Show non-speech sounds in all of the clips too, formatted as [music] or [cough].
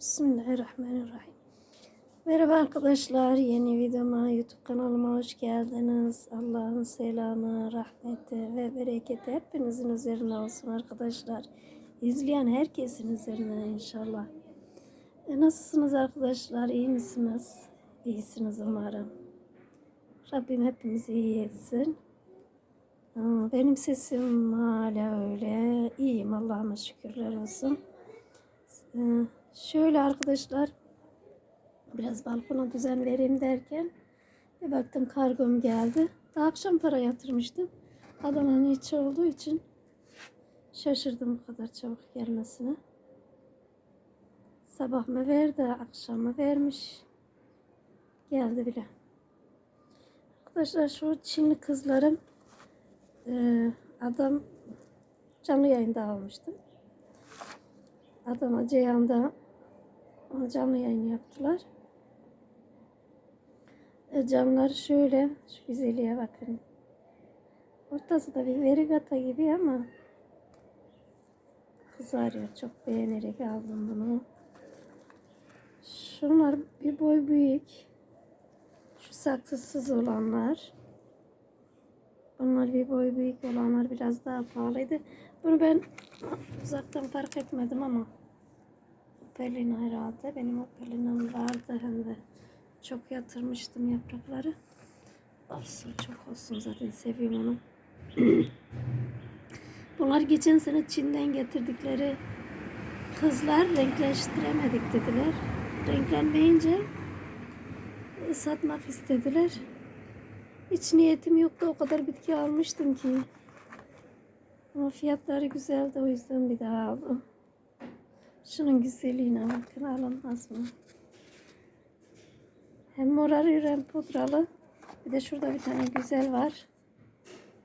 Bismillahirrahmanirrahim. Merhaba arkadaşlar. Yeni videoma YouTube kanalıma hoş geldiniz. Allah'ın selamı, rahmeti ve bereketi hepinizin üzerine olsun arkadaşlar. İzleyen herkesin üzerine inşallah. E, nasılsınız arkadaşlar? İyi misiniz? İyisiniz umarım. Rabbim hepimizi iyi etsin. Benim sesim hala öyle. İyiyim Allah'ıma şükürler olsun. Ee, Şöyle arkadaşlar biraz balkona düzen vereyim derken bir baktım kargom geldi. Daha akşam para yatırmıştım. Adana'nın içi olduğu için şaşırdım bu kadar çabuk gelmesine. Sabah mı verdi, akşam mı vermiş. Geldi bile. Arkadaşlar şu Çinli kızlarım e, adam canlı yayında almıştım. Adana Ceyhan'da canlı yayın yaptılar. E, camlar şöyle, şu güzelliğe bakın. Ortası da bir verigata gibi ama kızarıyor. Çok beğenerek aldım bunu. Şunlar bir boy büyük. Şu saksısız olanlar. Bunlar bir boy büyük olanlar biraz daha pahalıydı. Bunu ben uzaktan fark etmedim ama Opelin herhalde. Benim Opelin'im vardı hem de çok yatırmıştım yaprakları. Olsun çok olsun zaten seviyorum onu. [clears throat] Bunlar geçen sene Çin'den getirdikleri kızlar renkleştiremedik dediler. Renklenmeyince satmak istediler. Hiç niyetim yoktu. O kadar bitki almıştım ki. Ama fiyatları güzeldi. O yüzden bir daha aldım. Şunun güzelliğine bakın. Alınmaz mı? Hem morarıyor hem pudralı. Bir de şurada bir tane güzel var.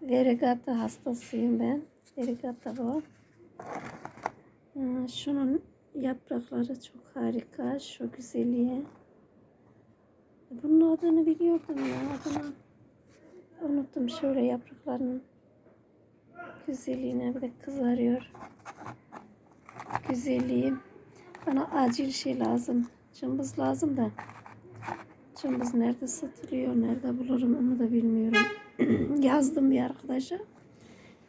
Verigata hastasıyım ben. Verigata bu. Şunun yaprakları çok harika. Şu güzelliğe. Bunun adını biliyordum ya. Adını unuttum. Şöyle yapraklarının güzelliğine bir de kızarıyor. Güzelliğim. Bana acil şey lazım. Cımbız lazım da. Cımbız nerede satılıyor, nerede bulurum onu da bilmiyorum. [clears throat] Yazdım bir arkadaşa.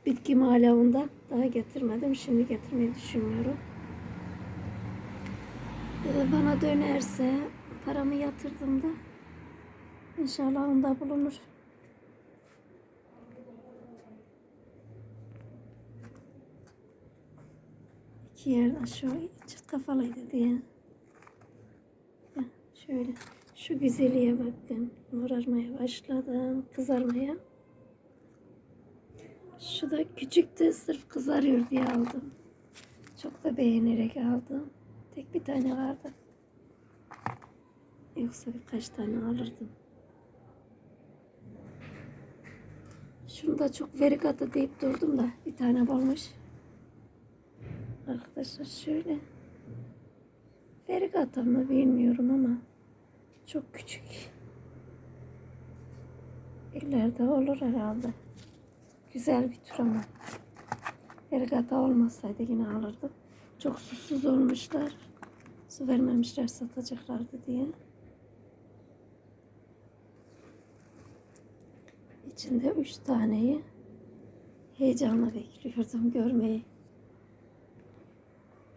Bitki malavında daha getirmedim. Şimdi getirmeyi düşünüyorum. Ee, Bana dönerse paramı yatırdım da inşallah onda bulunur. İki yerden şu çift kafalıydı diye. Heh, Şöyle şu güzelliğe bakın. Morarmaya başladım. Kızarmaya. Şu da küçüktü. Sırf kızarıyor diye aldım. Çok da beğenerek aldım. Tek bir tane vardı. Yoksa birkaç tane alırdım. Şunu da çok verikata deyip durdum da bir tane bulmuş. Arkadaşlar şöyle. Verigata mı bilmiyorum ama çok küçük. İleride olur herhalde. Güzel bir tür ama. Verigata olmasaydı yine alırdım. Çok susuz olmuşlar. Su vermemişler satacaklardı diye. İçinde üç taneyi heyecanla bekliyordum görmeyi.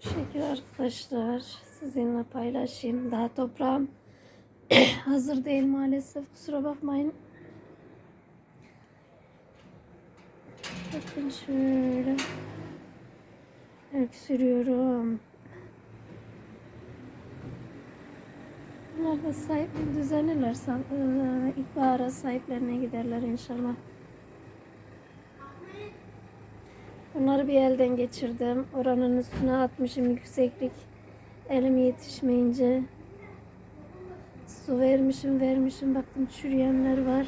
Bu arkadaşlar sizinle paylaşayım. Daha toprağım [clears throat] hazır değil maalesef. Kusura bakmayın. Bakın şöyle. Öksürüyorum. Bunlar da sahip düzenlilerse eee, ilkbahara sahiplerine giderler inşallah. Bunları bir elden geçirdim. Oranın üstüne atmışım yükseklik. Elim yetişmeyince. Su vermişim vermişim. Baktım çürüyenler var.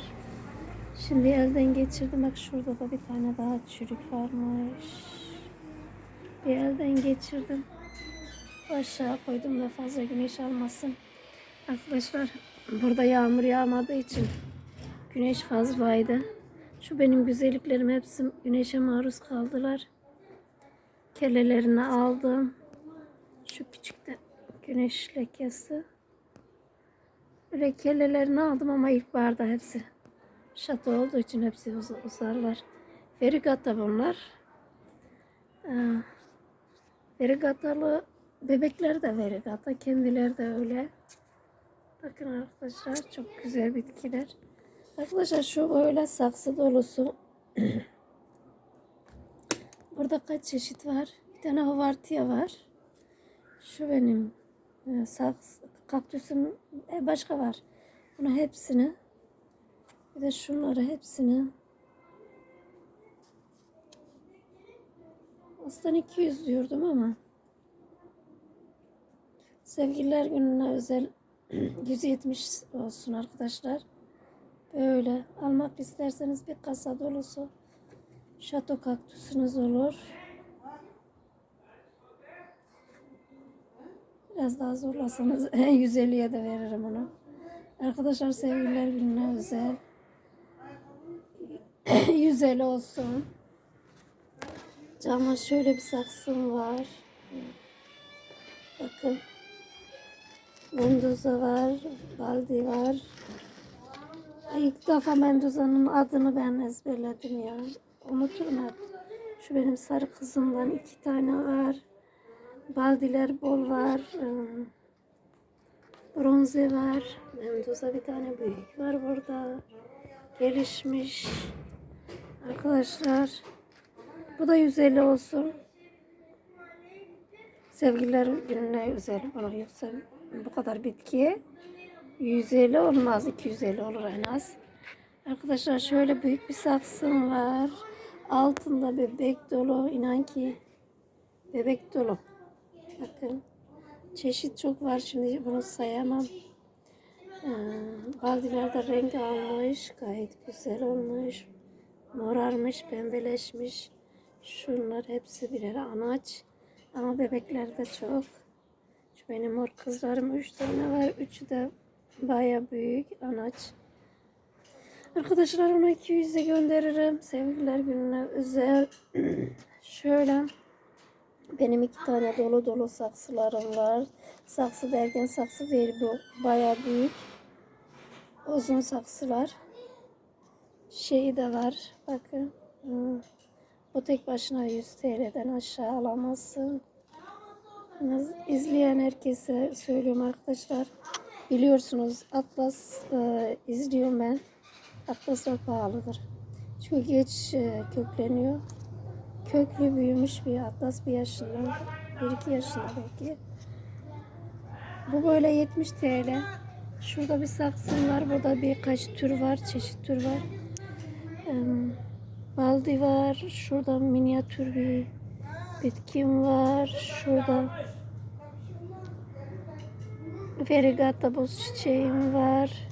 Şimdi elden geçirdim. Bak şurada da bir tane daha çürük varmış. Bir elden geçirdim. Aşağı koydum da fazla güneş almasın. Arkadaşlar burada yağmur yağmadığı için güneş fazlaydı. Şu benim güzelliklerim hepsi güneşe maruz kaldılar. Kellelerini aldım. Şu küçük de güneş lekesi. Böyle kellelerini aldım ama ilkbaharda hepsi. Şato olduğu için hepsi uz- uzarlar. Verigata bunlar. Ee, verigatalı bebekler de verigata. Kendileri de öyle. Bakın arkadaşlar çok güzel bitkiler. Arkadaşlar şu böyle saksı dolusu. [clears throat] Burada kaç çeşit var? Bir tane havartiya var. Şu benim e, saks, kaktüsüm e, başka var. Bunu hepsini bir de şunları hepsini aslında 200 diyordum ama sevgililer gününe özel [clears throat] 170 olsun arkadaşlar. Böyle almak isterseniz bir kasa dolusu şato kaktüsünüz olur. Biraz daha zorlasanız [laughs] 150'ye de veririm onu. Arkadaşlar sevgililer gününe özel [clears throat] 150 olsun. Cama şöyle bir saksım var. Bakın. Mendoza var, baldi var. İlk defa Mendoza'nın adını ben ezberledim ya. Unuturum hep. Şu benim sarı kızımdan iki tane var. Baldiler bol var. ım, Bronze var. Mendoza bir tane büyük var burada. Gelişmiş. Arkadaşlar. Bu da 150 olsun. Sevgililer gününe özel. Bunu yoksa bu kadar bitkiye 150 olmaz. 250 olur en az. Arkadaşlar şöyle büyük bir saksım var. Altında bebek dolu. İnan ki bebek dolu. Bakın. Çeşit çok var şimdi bunu sayamam. Ee, baldiler de renk almış. Gayet güzel olmuş. Morarmış, pembeleşmiş. Şunlar hepsi birer anaç. Ama bebekler de çok. Şu benim mor kızlarım üç tane var. Üçü de baya büyük anaç. Arkadaşlar ona 200'e gönderirim. Sevgililer gününe özel. [clears throat] Şöyle benim iki tane dolu dolu saksılarım var. Saksı derken saksı değil bu baya büyük. Uzun saksılar. Şeyi de var. Bakın. Hmm. O tek başına 100 TL'den aşağı alamazsın. İzleyen herkese söylüyorum arkadaşlar. Biliyorsunuz Atlas e, izliyorum ben. Atlaslar pahalıdır. Çünkü geç e, kökleniyor. Köklü büyümüş bir atlas bir yaşında. Bir iki yaşında belki. Bu böyle 70 TL. Şurada bir saksım var. Burada birkaç tür var. Çeşit tür var. Em, Baldi var. Şurada minyatür bir bitkim var. Şurada Verigata boz çiçeğim var.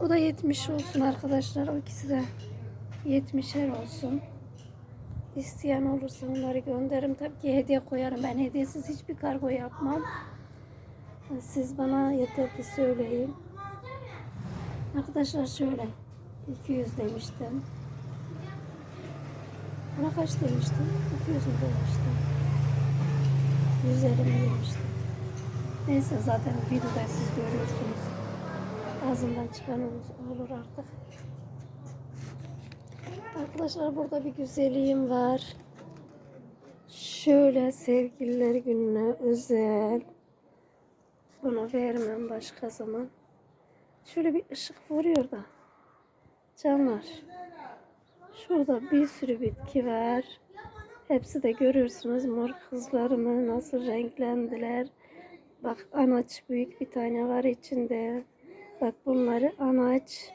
O da 70 olsun arkadaşlar. O ikisi de 70'er olsun. İsteyen olursa onları gönderirim. Tabii ki hediye koyarım. Ben hediyesiz hiçbir kargo yapmam. Siz bana yeter ki söyleyin. Arkadaşlar şöyle 200 demiştim. Buna kaç demiştim? 200 mü demiştim? 150 mi demiştim? Neyse zaten videoda siz görüyorsunuz. Ağzımdan çıkan olur- artık. Arkadaşlar burada bir güzelliğim var. Şöyle sevgililer gününe özel. Bunu vermem başka zaman. Şöyle bir ışık vuruyor da. Canlar. Şurada bir sürü bitki var. Hepsi de görüyorsunuz mor kızlarımı nasıl renklendiler. Bak anaç büyük bir tane var içinde. Bak bunları anaç.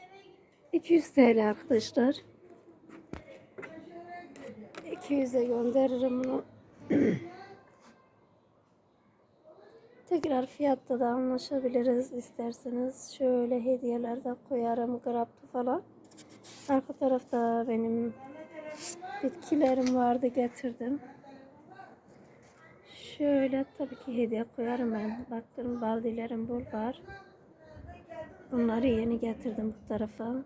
200 TL arkadaşlar. 200'e gönderirim bunu. [clears throat] Tekrar fiyatta da anlaşabiliriz isterseniz. Şöyle hediyeler de koyarım. Graptı falan. Arka tarafta benim bitkilerim vardı getirdim. Şöyle tabii ki hediye koyarım ben. Baktım baldilerim bol var. Bunları yeni getirdim bu tarafa.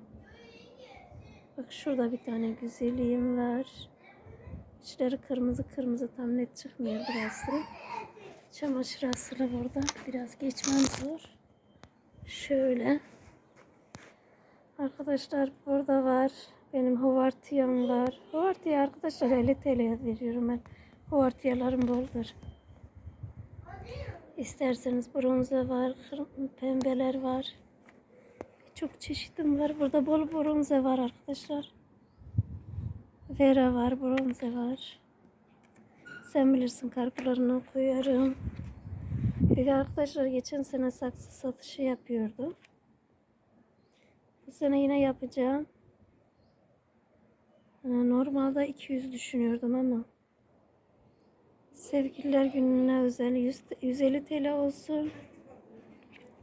Bak şurada bir tane güzelliğim var. İçleri kırmızı kırmızı tam net çıkmıyor burası. Çamaşır asılı burada. Biraz geçmem zor. Şöyle. Arkadaşlar burada var. Benim hovartiyam var. Hovartiya arkadaşlar 50 TL'ye veriyorum ben. Hovartiyalarım boldur. İsterseniz bronze var, pembeler var. Çok çeşitim var. Burada bol bronze var arkadaşlar. Vera var, bronze var. Sen bilirsin karpularını koyarım. Bir arkadaşlar geçen sene saksı satışı yapıyordum. Bu sene yine yapacağım. Ee, Normalde 200 düşünüyordum ama Sevgililer gününe özel 100, 150 TL olsun.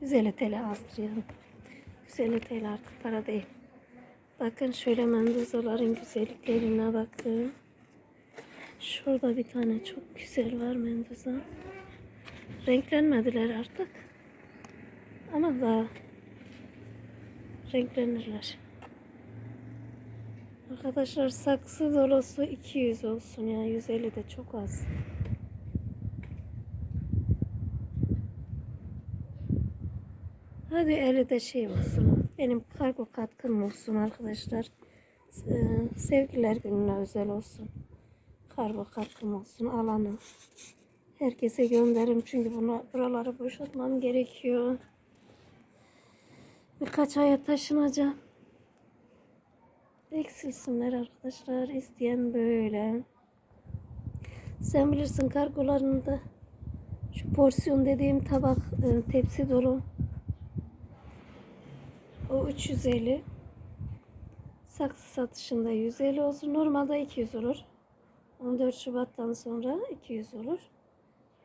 150 TL yani. 150 TL artık para değil. Bakın şöyle mendozaların güzelliklerine bakın. Şurada bir tane çok güzel var mendoza. Renklenmediler artık. Ama daha renklenirler. Arkadaşlar saksı dolusu 200 olsun ya 150 de çok az. Hadi 50 de şey olsun. Benim kargo katkım olsun arkadaşlar. Ee, Sevgililer gününe özel olsun. Kargo katkım olsun alanı. Herkese gönderim çünkü bunu buraları boşaltmam gerekiyor. Birkaç aya taşınacağım. Eksilsinler arkadaşlar. İsteyen böyle. Sen bilirsin kargolarında şu porsiyon dediğim tabak e, tepsi dolu. O 350. Saksı satışında 150 olsun. Normalde 200 olur. 14 Şubat'tan sonra 200 olur.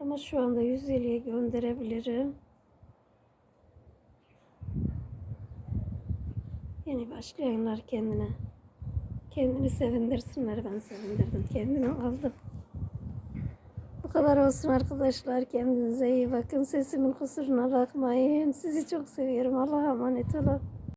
Ama şu anda 150'ye gönderebilirim. Yeni başlayanlar kendine. Kendini sevindirsinler. Ben sevindirdim. Kendimi aldım. Bu kadar olsun arkadaşlar. Kendinize iyi bakın. Sesimin kusuruna bakmayın. Sizi çok seviyorum. Allah'a emanet olun.